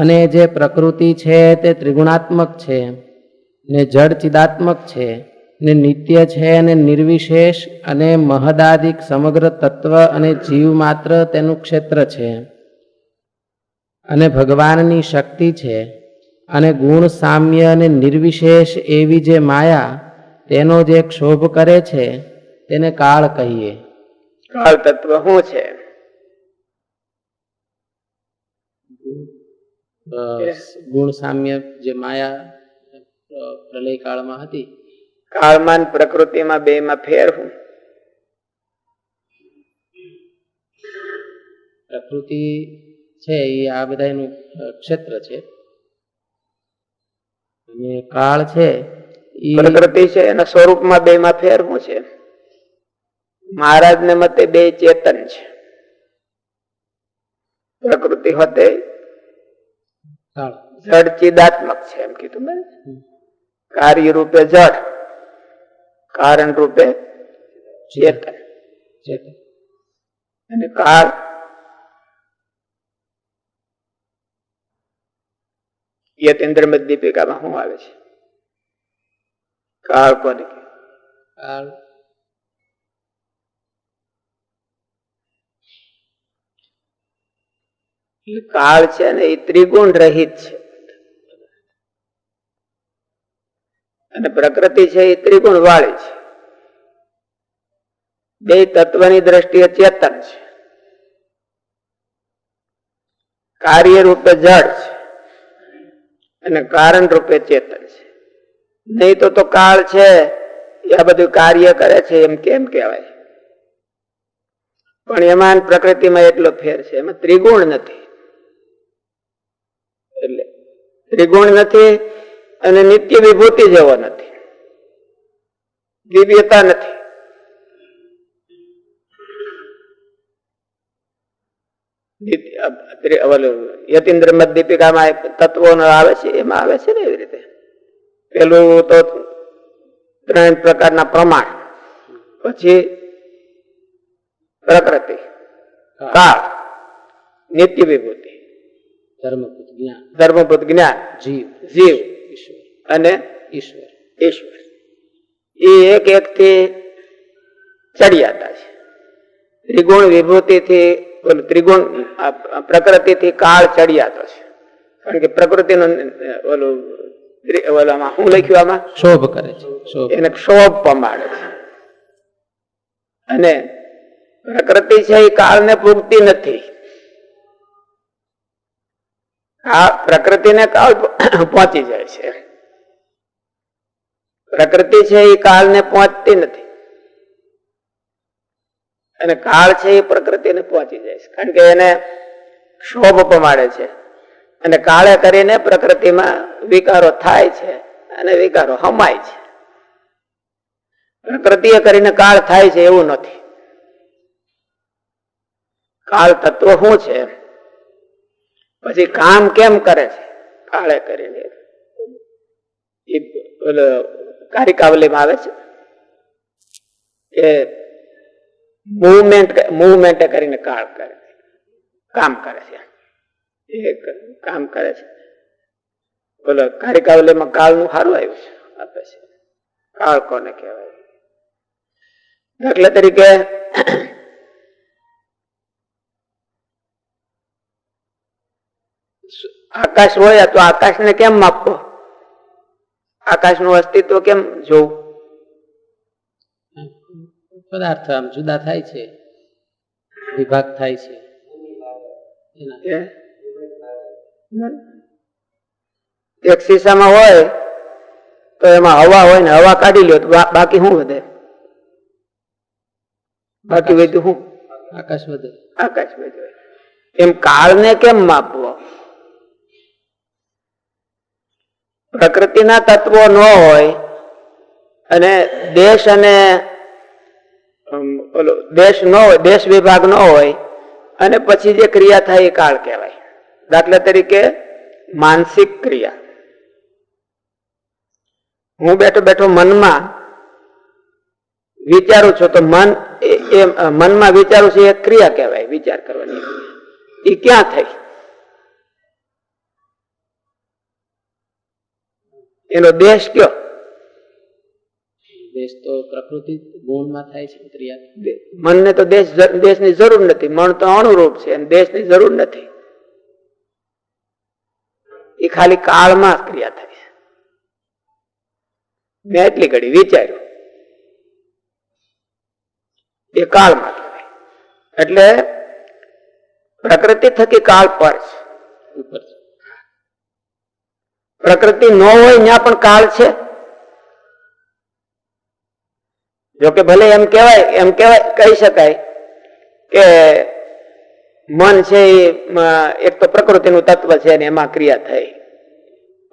અને જે પ્રકૃતિ છે તે ત્રિગુણાત્મક છે, ને જડ ચિદાત્મક છે, ને નિત્ય છે અને નિર્વિશેષ અને મહદાદિક સમગ્ર તત્વ અને જીવ માત્ર તેનું ક્ષેત્ર છે. અને ભગવાનની શક્તિ છે, અને ગુણ સામ્ય અને નિર્વિશેષ એવી જે માયા તેનો જે ક્ષોભ કરે છે, તેને કાળ કહીએ. કાળ તત્વ શું છે? ગુણ સામ્ય જે માયા પ્રલય કાળમાં હતી. કાળમાન પ્રકૃતિમાં બે માં ફેર હું. પ્રકૃતિ છે એ આ બધા એનું ક્ષેત્ર છે. અને કાળ છે એ પ્રકૃતિ છે એના સ્વરૂપમાં બે માં ફેર હું છે. મહારાજ ને મતે બે ચેતન છે. પ્રકૃતિ હોતે જડ ચિદાત્મક છે એમ કીધું મેં. કાર્ય રૂપે જડ કારણ રૂપે ચેતન. ચેતન. અને કાળ. યતેન્દ્ર દીપિકામાં શું આવે છે? કાળ કોને કાળ. કાળ છે ને એ ત્રિગુણ રહિત છે. અને પ્રકૃતિ છે એ ત્રિગુણ વાળી છે. બે તત્વની દ્રષ્ટિએ ચેતન છે. કાર્ય રૂપે જળ છે. અને કારણ રૂપે ચેતન છે. નહીં તો તો કાળ છે, એ આ બધું કાર્ય કરે છે, એમ કેમ કહેવાય? પણ એમાં પ્રકૃતિમાં એટલો ફેર છે, એમાં ત્રિગુણ નથી એટલે ત્રિગુણ નથી અને નિત્ય વિભૂતિ જેવો નથી. દિવ્યતા નથી. યતીન્દ્ર મત દીપિકામાં તત્વો આવે છે એમાં આવે છે ને એવી રીતે? પેલું તો ત્રણ પ્રકારના પ્રમાણ. પછી પ્રકૃતિ કાળ નિત્ય વિભૂતિ. ધર્મભૂત જ્ઞાન ધર્મભૂત જ્ઞાન જીવ. જીવ. ઈશ્વર. અને ઈશ્વર. ઈશ્વર. એ એક એક થી ચડિયાતા છે. ત્રિગુણ વિભૂતિથી ત્રિગુણ પ્રકૃતિ થી કાળ ચડિયાતો છે. કારણ કે પ્રકૃતિનું ઓલું ઓલામાં શું લખ્યું આમાં? શોભ કરે છે. એને ક્ષોભ પમાડે છે. અને પ્રકૃતિ છે એ કાળને પૂગતી નથી. આ પ્રકૃતિને કાળ પહોંચી જાય છે. પ્રકૃતિ છે એ કાળને પહોંચતી નથી. અને કાળ છે એ પ્રકૃતિને પહોંચી જાય છે. કારણ કે એને ક્ષોભ પમાડે છે. અને કાળે કરીને પ્રકૃતિમાં વિકારો થાય છે અને વિકારો હમાય છે. પ્રકૃતિએ કરીને કાળ થાય છે એવું નથી. કાળ તત્વ શું છે? પછી કામ કેમ કરે છે? કાળે કરીને. એ કારિકાવલીમાં આવે છે? કે મુવમેન્ટ મુવમેન્ટ કરીને કાળ કરે છે. કામ કરે છે. એ કામ કરે છે. બોલો કારિકાવલીમાં કાળનું સારું આવ્યું છે, આપે છે. કાળ કોને કહેવાય? દાખલા તરીકે આકાશ હોય તો આકાશને કેમ માપવો આકાશનું અસ્તિત્વ કેમ જોવું? પદાર્થ આમ જુદા થાય છે. વિભાગ થાય છે? એક શીશામાં હોય તો એમાં હવા હોય ને હવા કાઢી લ્યો તો બાકી શું વધે? બાકી વધ્યું શું? આકાશ વધે. આકાશ વધે. એમ કાળને કેમ માપવો પ્રકૃતિના તત્વો ન હોય અને દેશ અને ઓલો, દેશ ન હોય, દેશ વિભાગ ન હોય, અને પછી જે ક્રિયા થાય એ કાળ કહેવાય. દાખલા તરીકે માનસિક ક્રિયા. હું બેઠો બેઠો મનમાં વિચારું છું તો મન એ મનમાં વિચારું છું એ ક્રિયા કહેવાય, વિચાર કરવાની. એ ક્યાં થઈ? એનો દેશ કયો? દેશ તો પ્રકૃતિ ગુણમાં થાય છે ક્રિયા મનને તો દેશ દેશની જરૂર નથી. મન તો અણુરૂપ છે અને દેશની જરૂર નથી. એ ખાલી કાળમાં ક્રિયા થાય છે. મેં એટલી ઘડી વિચાર્યું. એ કાળમાં એટલે પ્રકૃતિ થકી કાળ પર છે. ઉપર છે. પ્રકૃતિ ન હોય ત્યાં પણ કાળ છે. જોકે ભલે એમ કહેવાય એમ કહેવાય, કહી શકાય કે મન છે એક તો પ્રકૃતિનું તત્વ છે અને એમાં ક્રિયા થઈ.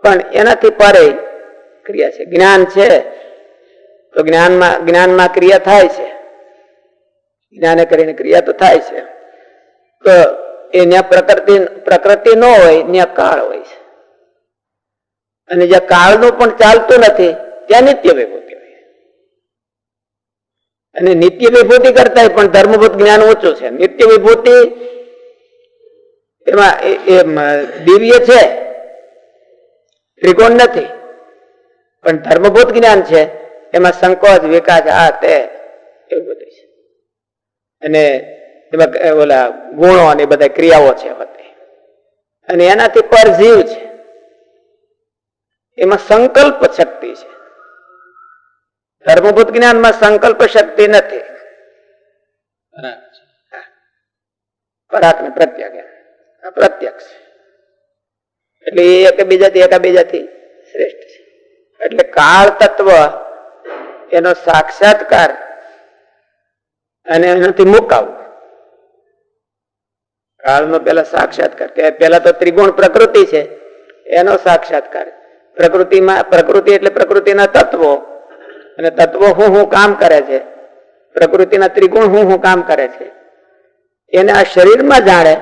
પણ એનાથી પરે ક્રિયા છે. જ્ઞાન છે. તો જ્ઞાનમાં જ્ઞાનમાં ક્રિયા થાય છે. જ્ઞાને કરીને ક્રિયા તો થાય છે. તો એ ત્યાં પ્રકૃતિ પ્રકૃતિ ન હોય ત્યાં કાળ હોય છે. અને જ્યાં કાળનું પણ ચાલતું નથી, ત્યાં નિત્ય વિભૂતિ હોય અને નિત્ય વિભૂતિ કરતા પણ ધર્મભૂત જ્ઞાન ઓછું છે. નિત્ય વિભૂતિ એમાં દિવ્ય છે, ત્રિકોણ નથી, પણ ધર્મભૂત જ્ઞાન છે, એમાં સંકોચ, વિકાસ, આ, તે, એવું બધું છે. અને એમાં, ઓલા ગુણો અને બધા ક્રિયાઓ છે અને એનાથી પર જીવ છે. એમાં સંકલ્પ શક્તિ છે. ધર્મભૂત જ્ઞાનમાં સંકલ્પ શક્તિ નથી. પરાક ને પ્રત્યક્ષ. પ્રત્યક્ષ. એટલે એ એકબીજાથી એકાબીજાથી શ્રેષ્ઠ છે. એટલે કાળ તત્વ એનો સાક્ષાત્કાર અને એનાથી મુકાવું. કાળનો પેલા સાક્ષાત્કાર કે પેલા તો ત્રિગુણ પ્રકૃતિ છે એનો સાક્ષાત્કાર પ્રકૃતિમાં પ્રકૃતિ એટલે પ્રકૃતિના તત્વો. અને તત્વો હું હું કામ કરે છે. પ્રકૃતિના ત્રિગુણ હું હું કામ કરે છે. એને આ શરીરમાં જાણે.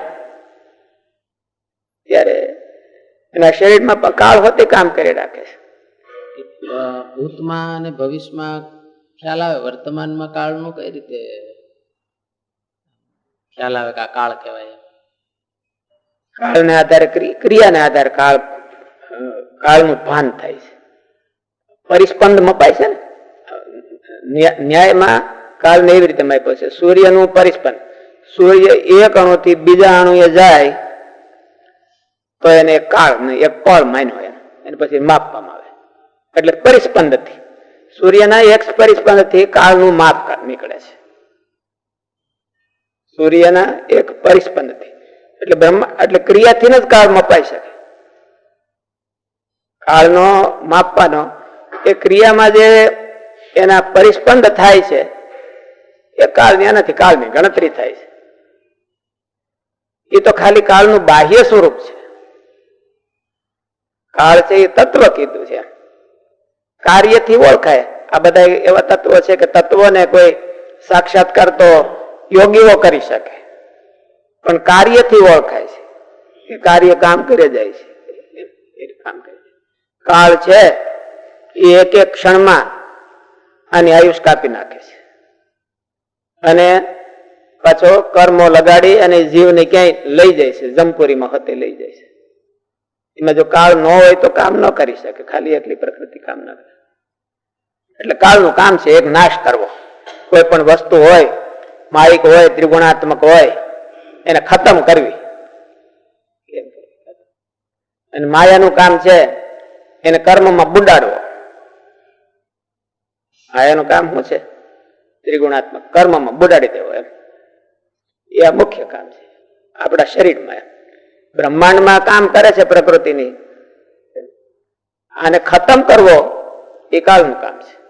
ત્યારે એના શરીરમાં પકાળ હોતી કામ કરી રાખે છે. ભૂતમાં અને ભવિષ્યમાં ખ્યાલ આવે? વર્તમાનમાં કાળનું કઈ રીતે ખ્યાલ આવે કે આ કાળ કહેવાય? કાળને આધારે ક્રિ- ક્રિયાને આધારે કાળ કાળનું ભાન થાય છે. પરિસ્પંદ મપાય છે ને? ન્યા- ન્યાયમાં કાળને એવી રીતે માપ્યો છે. સૂર્યનું પરિસ્પંદ. સૂર્ય એક અણુથી બીજા અણુએ જાય તો એને કાળ એક પળ માન્યો એમ. એને પછી માપવામાં આવે. એટલે પરિસ્પંદથી. સૂર્યના એક પરિસ્પંદથી કાળનું માપ નીકળે છે. સૂર્યના એક પરિસ્પંદથી. એટલે બ્રહ્મા, એટલે ક્રિયાથી જ કાળ મપાઈ શકે. કાળનો માપવાનો એ ક્રિયામાં જે એના પરિસ્પંદ થાય છે, એ કાળની એનાથી કાળની ગણતરી થાય છે. એ તો ખાલી કાળનું બાહ્ય સ્વરૂપ છે. કાળ છે એ તત્વ કીધું છે. કાર્યથી ઓળખાય. આ બધા એવા તત્વો છે કે તત્વોને કોઈ સાક્ષાત્કાર તો યોગીઓ કરી શકે. પણ કાર્યથી ઓળખાય છે. કાર્ય કામ કરે જાય છે. કામ કરે. કાળ છે, એ એક એક ક્ષણમાં આની આયુષ કાપી નાખે છે. અને પાછો કર્મો લગાડી અને જીવને ક્યાંય લઈ જાય છે, જમપુરીમાં હતે લઈ જાય છે. એમાં જો કાળ ન હોય તો કામ ન કરી શકે, ખાલી એટલી પ્રકૃતિ કામ ન કરે. એટલે કાળનું કામ છે એક નાશ કરવો. કોઈ પણ વસ્તુ હોય માયિક હોય, ત્રિગુણાત્મક હોય, એને ખતમ કરવી. અને માયાનું કામ છે એને કર્મમાં બુડાડવો. માયાનું કામ શું છે? ત્રિગુણાત્મક કર્મમાં બુડાડી દેવો એમ. એ આ મુખ્ય કામ છે. આપણા શરીરમાં એમ. બ્રહ્માંડમાં કામ કરે છે પ્રકૃતિની. આને ખતમ કરવો એ કાળનું કામ છે.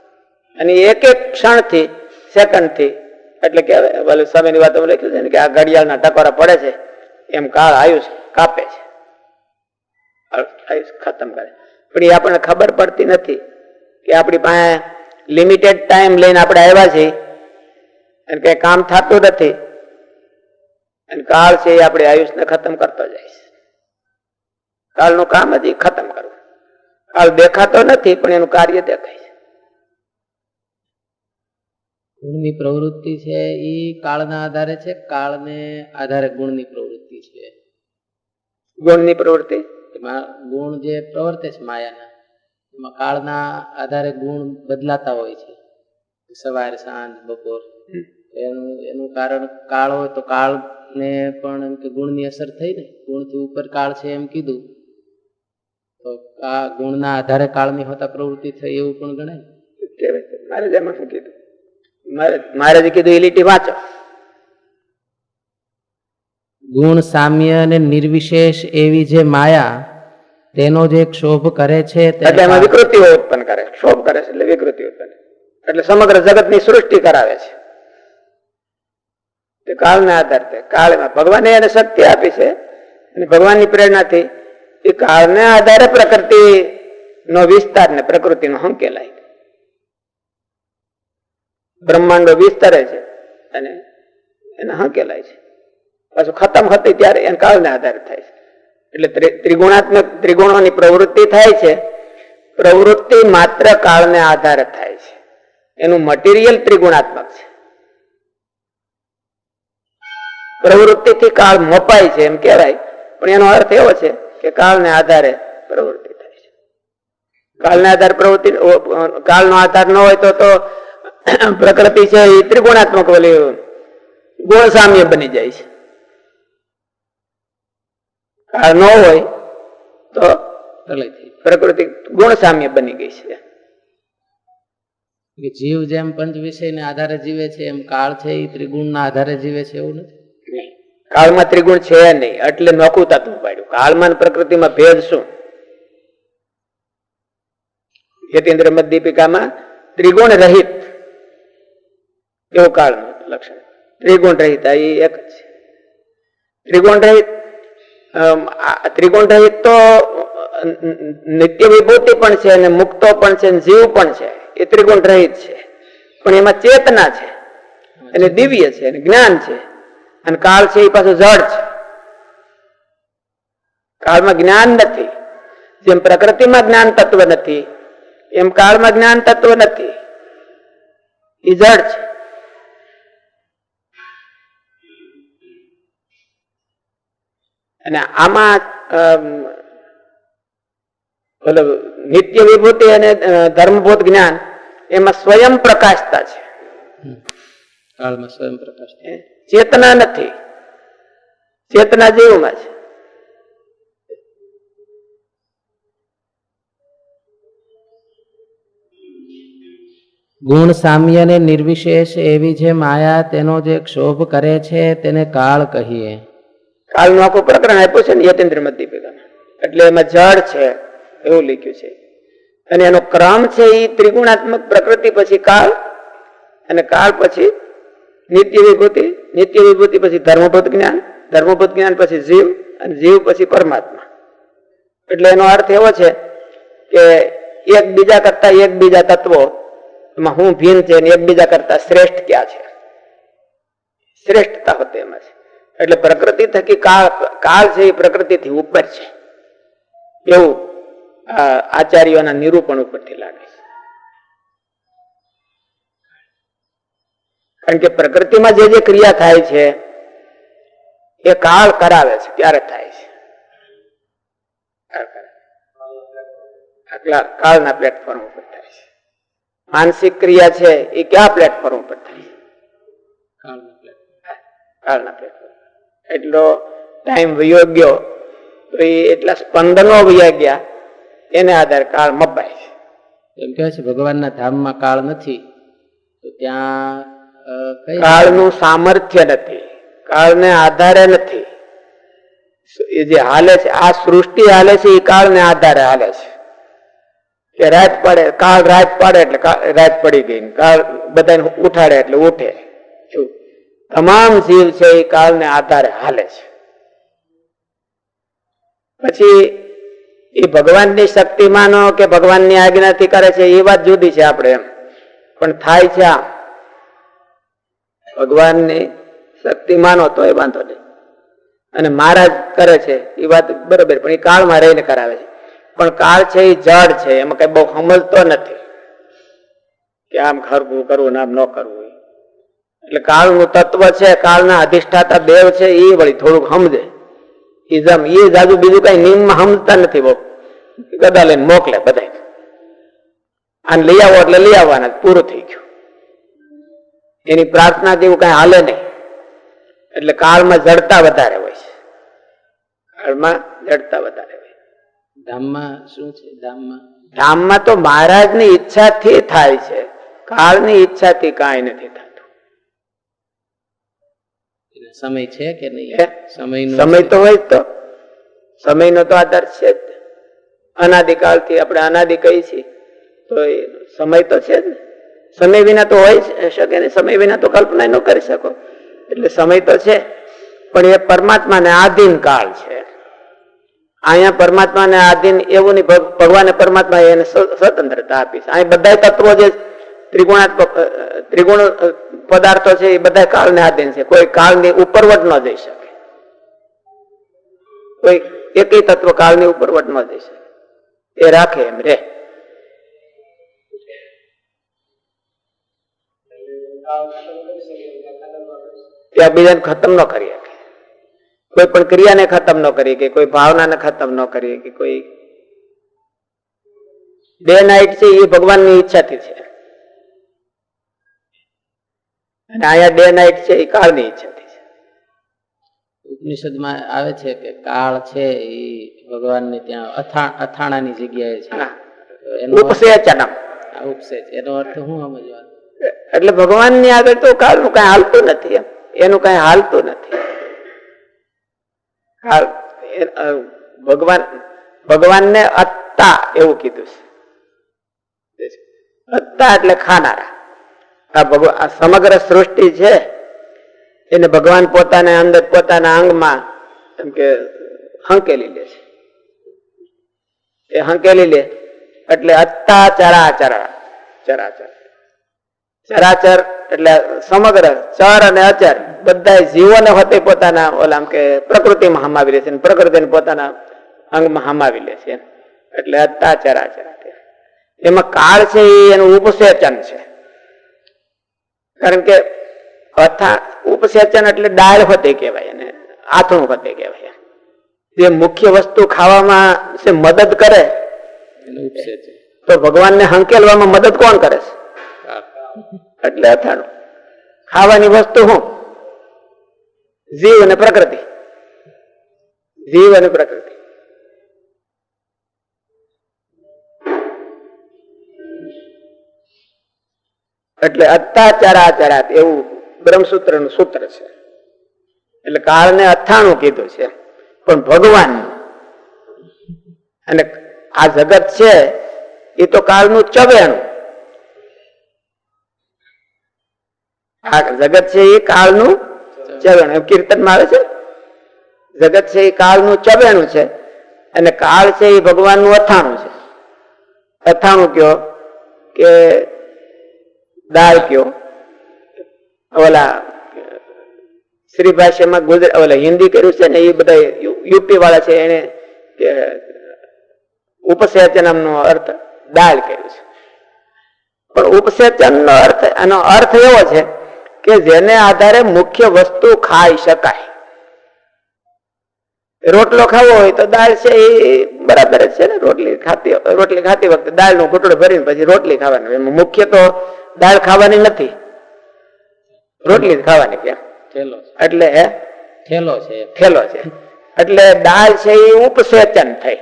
અને એક એક ક્ષણથી, સેકન્ડથી, એટલે કે ભલે સમયની વાતો લખ્યું છે ને કે આ ઘડિયાળના ટકોરા પડે છે, એમ કાળ આયુષ કાપે છે. આયુષ ખતમ કરે પણ એ આપણને ખબર પડતી નથી કે આપણી પાસે લિમિટેડ ટાઈમ લઈને આપણે આવ્યા છીએ અને કઈ કામ થતું નથી અને કાળ છે એ આપણે આયુષને ખતમ કરતો જાય છે. કાળનું કામ હજી ખતમ કરવું. કાળ દેખાતો નથી પણ એનું કાર્ય દેખાય છે. ગુણની પ્રવૃત્તિ છે એ કાળના આધારે છે? કાળને આધારે ગુણની પ્રવૃત્તિ છે. ગુણની પ્રવૃત્તિ? એમાં ગુણ જે પ્રવર્તે છે માયાના એમાં કાળના આધારે ગુણ બદલાતા હોય છે. સવાર સાંજ બપોર. એનું એનું કારણ કાળ હોય તો કાળ ને પણ એમ કે ગુણની અસર થઈ ને ગુણથી ઉપર કાળ છે એમ કીધું. તો આ ગુણના આધારે કાળની હોતા પ્રવૃત્તિ થઈ એવું પણ ગણાય. મારે જ એમાં શું કીધું? મારે મહારાજે કીધું એ લીટી વાંચો. ગુણ સામ્ય અને નિર્વિશેષ એવી જે માયા તેનો જે ક્ષોભ કરે છે એટલે એમાં વિકૃતિઓ ઉત્પન્ન કરે ક્ષોભ કરે છે એટલે વિકૃતિ ઉત્પન્ન એટલે સમગ્ર જગતની સૃષ્ટિ કરાવે છે. તે કાળના આધારે કાળમાં ભગવાને એને શક્તિ આપી છે અને ભગવાનની પ્રેરણાથી એ કાળને આધારે પ્રકૃતિ નો વિસ્તાર ને પ્રકૃતિનો હંકેલાય બ્રહ્માંડો વિસ્તરે છે અને એને હંકેલાય છે. પાછું ખતમ હતી ત્યારે એને કાળને આધારે થાય છે. એટલે ત્રિ- ત્રિગુણાત્મક, ત્રિગુણોની પ્રવૃત્તિ થાય છે. પ્રવૃત્તિ માત્ર કાળને આધારે થાય છે. એનું મટીરિયલ ત્રિગુણાત્મક છે. પ્રવૃત્તિથી કાળ મપાય છે એમ કહેવાય. પણ એનો અર્થ એવો છે કે કાળને આધારે પ્રવૃત્તિ થાય છે. કાળને આધારે પ્રવૃત્તિ કાળનો આધાર ન હોય તો તો પ્રકૃતિ છે એ ત્રિગુણાત્મક ઓલી ગુણ સામ્ય બની જાય છે. કાળ ન હોય તો પ્રકૃતિ ગુણ સામ્ય બની ગઈ છે. જીવ જેમ પંચ વિષયને આધારે જીવે છે એમ કાળ છે એ ત્રિગુણના આધારે જીવે છે એવું નથી? કાળમાં ત્રિગુણ છે નહીં એટલે નોખું તત્વ પાડ્યું. કાળમાં પ્રકૃતિમાં ભેદ શું? યતીન્દ્ર મત દીપિકામાં ત્રિગુણ રહિત. એવું કાળનું લક્ષણ. ત્રિગુણ રહિત એ એક જ છે. ત્રિગુણ રહિત આ રહિત તો નિત્ય વિભૂતિ પણ છે અને મુક્તો પણ છે અને જીવ પણ છે. એ ત્રિકોણ રહિત છે. પણ એમાં ચેતના છે. એટલે દિવ્ય છે અને જ્ઞાન છે. અને કાળ છે એ પાછું જડ છે. કાળમાં જ્ઞાન નથી. જેમ પ્રકૃતિમાં જ્ઞાન તત્વ નથી એમ કાળમાં જ્ઞાન તત્વ નથી. એ જડ છે. અને આમાં અમ, નિત્ય વિભૂતિ અને ધર્મભૂત જ્ઞાન એમાં સ્વયં પ્રકાશતા છે. કાળમાં સ્વયં પ્રકાશ. ચેતના નથી. ચેતના જીવમાં છે. ગુણ સામ્ય ને નિર્વિશેષ એવી જે માયા તેનો જે ક્ષોભ કરે છે તેને કાળ કહીએ. કાલનું આખું પ્રકરણ આપ્યું છે ને યતેન્દ્ર મધ્યપેગામાં એટલે એમાં જળ છે, એવું લખ્યું છે. અને એનો ક્રમ છે એ ત્રિગુણાત્મક પ્રકૃતિ, પછી કાળ, અને કાળ પછી નિત્ય વિભૂતિ નિત્ય વિભૂતિ પછી ધર્મભૂત જ્ઞાન ધર્મભૂત જ્ઞાન પછી જીવ, અને જીવ પછી પરમાત્મા. એટલે એનો અર્થ એવો છે કે એકબીજા કરતા એકબીજા તત્વો, એમાં હું ભિન્ન છે એકબીજા કરતા શ્રેષ્ઠ ક્યાં છે? શ્રેષ્ઠતા હોતી એમાં છે. એટલે પ્રકૃતિ થકી કાળ કાળ છે એ પ્રકૃતિથી ઉપર છે. એવું આચાર્યોના નિરૂપણ ઉપરથી લાગે છે. કારણ કે પ્રકૃતિમાં જે જે ક્રિયા થાય છે એ કાળ કરાવે છે ત્યારે થાય છે. આટલા કાળના પ્લેટફોર્મ ઉપર થાય છે. માનસિક ક્રિયા છે એ કયા પ્લેટફોર્મ ઉપર થાય છે? કાળના platform. કાળના પ્લેટફોર્મ એટલો ટાઈમ વયો ગયો તો એ એટલા સ્પંદનો વયા ગયા એને આધારે કાળ મપાય છે. એમ કહે છે ભગવાનના ધામમાં કાળ નથી તો ત્યાં કાળનું સામર્થ્ય નથી કાળને આધારે નથી. એ જે હાલે છે આ સૃષ્ટિ હાલે છે એ કાળને આધારે હાલે છે. કે રાત પડે કાળ રાત પડે એટલે રાત પડી ગઈ કાળ બધાને ઉઠાડે એટલે ઉઠે. તમામ જીવ છે એ કાળને આધારે હાલે છે. પછી એ ભગવાનની શક્તિ માનો કે ભગવાનની આજ્ઞાથી કરે છે, એ વાત જુદી છે આપણે એમ. પણ થાય છે આ. ભગવાનની શક્તિ માનો તો એ વાંધો નહીં. અને મહારાજ કરે છે, એ વાત બરોબર, પણ એ કાળમાં રહીને કરાવે છે. પણ કાળ છે એ જડ છે, એમાં કઈ બહુ સમજતો નથી. કે આમ ખરવું, કરવું ને આમ ન કરવું. એટલે કાળનું તત્વ છે કાળના અધિષ્ઠાતા દેવ છે એ વળી થોડુંક સમજે. એ જમ એ જાજુ બીજું કઈ નિયમમાં સમજતા નથી બહુ. ગદા લઈને મોકલે બધા અને લઈ આવો એટલે લઈ આવવાના પૂરું થઈ ગયું. એની પ્રાર્થના જેવું કઈ હાલે નહીં. એટલે કાળમાં જડતા વધારે હોય છે. કાળમાં જડતા વધારે હોય. ધામમાં શું છે? ધામમાં? ધામમાં તો મહારાજની ઈચ્છાથી થાય છે. કાળની ઈચ્છાથી કાંઈ નથી થતું. એને સમય છે કે નહીં? સમય તો હોય તો. સમયનો તો આધાર છે જ. અનાદિકાળથી આપણે અનાદિ કહીએ છીએ. તો સમય તો છે જ ને. સમય વિના તો હોય શકે ને. સમય વિના તો કલ્પના ન કરી શકો. એટલે સમય તો છે પણ એ પરમાત્માને આધીન કાળ છે. અહીંયા પરમાત્માને આધીન એવું નહીં. ભગ- ભગવાને પરમાત્મા એને સ્વતંત્રતા આપી છે. અહીં બધા તત્વો જે ત્રિગુણાત્મક ત્રિગુણ પદાર્થો છે એ બધા કાળને આધીન છે. કોઈ કાળની ઉપરવટ ન જઈ શકે. કોઈ એકય તત્વ કાળની ઉપરવટ ન જઈ શકે. એ રાખે એમ, રે. ત્યાં બીજાને ખતમ ન કરી શકે. કોઈ પણ ક્રિયાને ખતમ ન કરી કે કોઈ ભાવનાને ખતમ ન કરી કે કોઈ ડે નાઇટ છે એ ભગવાનની ઈચ્છાથી છે. અને અહીંયા ડે નાઇટ છે એ કાળની ઈચ્છાથી છે. ઉપનિષદમાં આવે છે કે કાળ છે એ ભગવાનની ત્યાં અથાણ અથાણાની જગ્યાએ છે. એનો ઉપસેચનમ આ ઉપસે એનો અર્થ હું સમજવાનો? એટલે ભગવાનની આગળ તો કાળનું કઈ હાલતું નથી એમ. એનું કઈ હાલતું નથી. કાળ ભગવાન ભગવાનને અત્તા એવું કીધું છે. અત્તા એટલે ખાનારા. આ ભગવાન આ સમગ્ર સૃષ્ટિ છે, એને ભગવાન પોતાના અંદર, પોતાના અંગમાં, એમ કે હંકેલી લે છે. એ હંકેલી લે, એટલે અત્તા ચરાચર ચરાચર. ચરાચર એટલે સમગ્ર ચર અને અચર બધા જીવોને હોતે પોતાના, ઓલા કે પ્રકૃતિમાં હમાવી લે છે પ્રકૃતિને પોતાના અંગમાં હમાવી લે છે. એટલે અત્તા ચરાચર એમાં કાળ છે, એનું ઉપસેચન છે. કારણ કે અથા ઉપસેચન એટલે દાળ હોતે કહેવાય અને આથણું હોતે કહેવાય. જે મુખ્ય વસ્તુ ખાવામાં છે મદદ કરે, તો ભગવાનને હંકેલવામાં મદદ કોણ કરે છે? એટલે અથાણું. ખાવાની વસ્તુ શું જીવ અને પ્રકૃતિ. જીવ અને પ્રકૃતિ. એટલે અત્તાચરાચરાત એવું બ્રહ્મસૂત્રનું સૂત્ર છે. એટલે કાળને અથાણું કીધું છે. પણ ભગવાન અને આ જગત છે, એ તો કાળનું ચવેણું. આ જગત છે એ કાળનું ચવેણું. એમ કીર્તનમાં આવે છે? જગત છે એ કાળનું ચવેણું છે. અને કાળ છે એ ભગવાનનું અથાણું છે. અથાણું કયો? કે દાળ કયો? ઓલા, શ્રી ભાષામાં ગુજરાત ઓલા હિન્દી કર્યું છે ને એ બધા યુપી વાળા છે એને ઉપસેચનમ અર્થ દાળ કર્યું છે. પણ ઉપસેચન નો અર્થ એનો અર્થ એવો છે કે જેને આધારે મુખ્ય વસ્તુ ખાઈ શકાય. રોટલો ખાવો હોય તો દાળ છે એ બરાબર જ છે ને, રોટલી ખાતી રોટલી ખાતી વખતે દાળનું ઘૂંટડું ભરીને પછી રોટલી ખાવાનું. એમાં મુખ્ય તો દાળ ખાવાની નથી. રોટલી જ ખાવાની કેમ એટલે થેલો છે. થેલો છે. એટલે દાળ છે એ ઉપસેચન થઈ.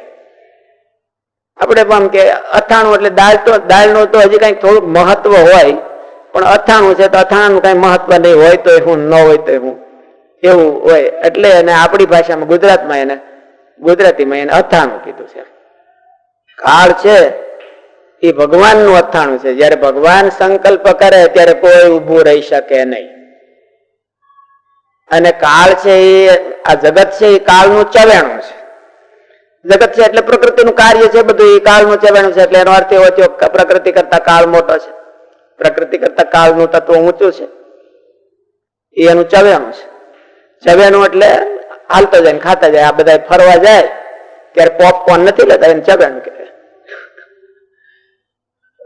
આપણે પણ કે અથાણું એટલે દાળ તો દાળનું તો હજી કંઈક થોડુંક મહત્વ હોય પણ અથાણું છે તો અથાણાનું કઈ મહત્વ નહીં હોય તો હું ન હોય તો હું એવું હોય. એટલે એને આપણી ભાષામાં ગુજરાતમાં એને ગુજરાતીમાં એને અથાણું કીધું છે. કાળ છે એ ભગવાનનું અથાણું છે. જ્યારે ભગવાન સંકલ્પ કરે, ત્યારે કોઈ ઊભું રહી શકે નહીં. અને કાળ છે એ, આ જગત છે એ કાળનું ચવેણું છે. જગત છે એટલે પ્રકૃતિનું કાર્ય છે બધું, એ કાળનું ચવેણું છે. એટલે એનો અર્થ એવો થયો પ્રકૃતિ કરતા કાળ મોટો છે. પ્રકૃતિ કરતા કાળનું તત્વ ઊંચું છે. એનું ચવેણું છે. ચવેણું એટલે હાલતો જાય ખાતા જાય, આ બધા ફરવા જાય, ત્યારે પોપકોર્ન નથી લેતા, એને ચવેણું કહેવાય.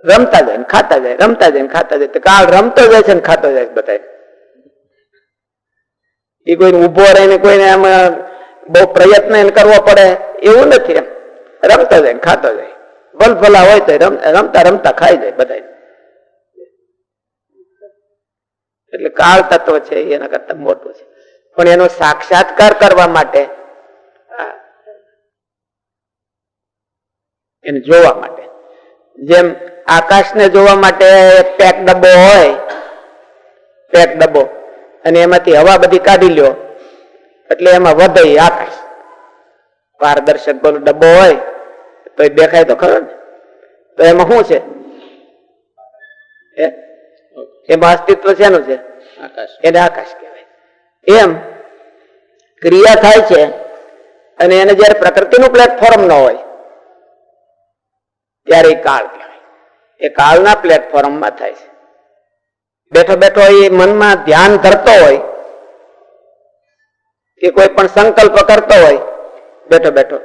રમતા જાય ને ખાતા જાય, રમતા જાય ખાતા જાય. તો કાળ રમતો જાય છે ને ખાતો જાય છે બધા એ કોઈને ઊભો રહીને કોઈને આમાં બહુ પ્રયત્ન એને કરવો પડે, એવું નથી એમ. રમતો જાય ને ખાતો જાય. ભલ ભલા હોય તો રમતા રમતા ખાઈ જાય બધા એટલે કાળ તત્વ છે એના કરતા મોટું છે. પણ એનો સાક્ષાત્કાર કરવા માટે, એને જોવા માટે. જેમ આકાશને જોવા માટે પેક ડબ્બો હોય પેક ડબ્બો અને એમાંથી હવા બધી કાઢી લ્યો. એટલે એમાં વધે આકાશ. પારદર્શક બોલો ડબ્બો હોય તો એ દેખાય તો ખરો ને. તો એમાં શું છે? એમાં અસ્તિત્વ શેનું છે? આકાશ. એને આકાશ કહેવાય. એમ ક્રિયા થાય છે અને એને જયારે પ્રકૃતિનું પ્લેટફોર્મ ન હોય ત્યારે એ કાળ કહેવાય. એ કાળના પ્લેટફોર્મમાં થાય છે. બેઠો બેઠો એ મનમાં ધ્યાન ધરતો હોય, કે કોઈ પણ સંકલ્પ કરતો હોય, બેઠો બેઠો.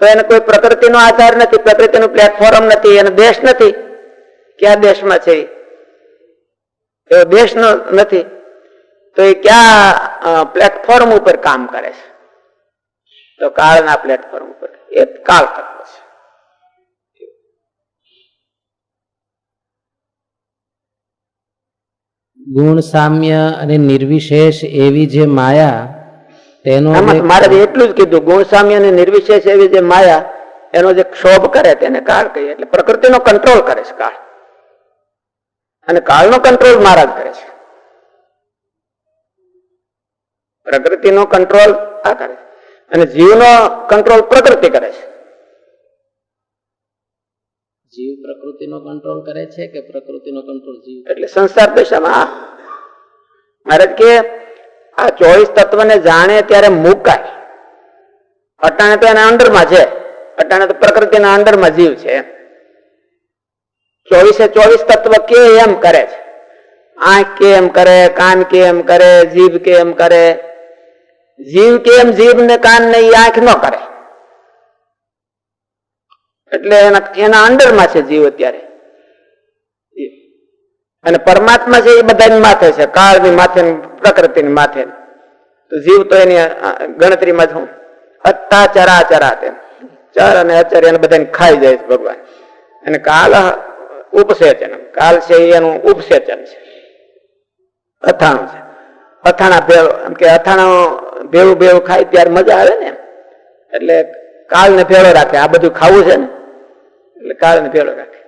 તો એને કોઈ પ્રકૃતિનો આધાર નથી, પ્રકૃતિનું પ્લેટફોર્મ નથી, એને દેશ નથી. ક્યાં દેશમાં છે એ? એવો દેશ નથી. તો એ ક્યાં પ્લેટફોર્મ ઉપર કામ કરે છે? તો કાળના પ્લેટફોર્મ ઉપર, એ કાળ તત્વ છે ગુણ સામ્ય અને નિર્વિશેષ એવી જે માયા તેનો મારે એટલું જ કીધું ગુણ સામ્ય અને નિર્વિશેષ એવી જે માયા એનો જે ક્ષોભ કરે તેને કાળ કહીએ. એટલે પ્રકૃતિનો કંટ્રોલ કરે છે કાળ. અને કાળનો કંટ્રોલ મહારાજ કરે છે. પ્રકૃતિનો કંટ્રોલ આ કરે છે. અને જીવનો કંટ્રોલ પ્રકૃતિ કરે છે. જીવ પ્રકૃતિનો કંટ્રોલ કરે છે કે પ્રકૃતિનો કંટ્રોલ જીવ? એટલે સંસાર દશામાં મહારાજ કે આ ચોવીસ તત્વને જાણે ત્યારે મુકાય. અટાણે તો એના અંડરમાં છે. અટાણે તો પ્રકૃતિના અંડરમાં જીવ છે. ચોવીસે ચોવીસ તત્વ કે એમ કરે છે? આંખ કે એમ કરે, કાન કે એમ કરે, જીભ કે એમ કરે? જીવ કેમ જીભ ને કાન ને આંખ ન કરે? એટલે એના એના અંડરમાં છે જીવ અત્યારે. અને પરમાત્મા છે એ બધાની માથે છે, કાળની માથે પ્રકૃતિની માથે તો જીવ તો એની ગણતરીમાં જ હું. અત્તા ચરા ચરા તેમ ચર અને અચર એને બધાને ખાઈ જાય છે ભગવાન. અને કાલ ઉપસેચન. કાલ છે એનું ઉપસેચન છે. અથાણું છે. અથાણા ભેળો એમ કે અથાણું ભેળું ભેળું ખાય ત્યારે મજા આવે ને. એટલે કાલને ભેળો રાખે. આ બધું ખાવું છે ને? એટલે કાળને ભેળો રાખે.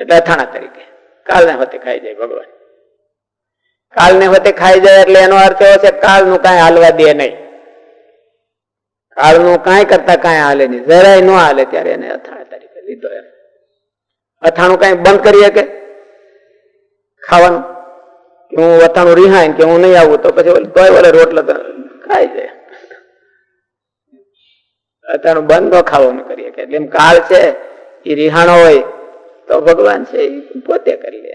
એટલે અથાણા તરીકે. કાળને હોતે ખાઈ જાય ભગવાન. કાળને હોતે ખાઈ જાય એટલે એનો અર્થ એવો છે કાળનું કાંઈ હાલવા દે નહીં. કાળનું કાંઈ કરતા કાંઈ હાલે નહીં. જરાય ન હાલે ત્યારે એને અથાણા તરીકે લીધો એમ. અથાણું કાંઈ બંધ કરીએ કે ખાવાનું? કે હું અથાણું રિહાય કે હું નહીં આવું તો પછી તોય વડે રોટલો ખાઈ જાય. અથાણું બંધ ન ખાવાનું કરીએ કે એટલે એમ કાળ છે એ રિહાણો હોય તો ભગવાન છે એ પોતે કરી લે.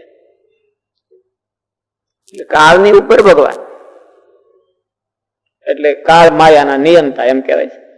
એટલે કાળની ઉપર ભગવાન. એટલે કાળ માયાના નિયંતા એમ કહેવાય છે.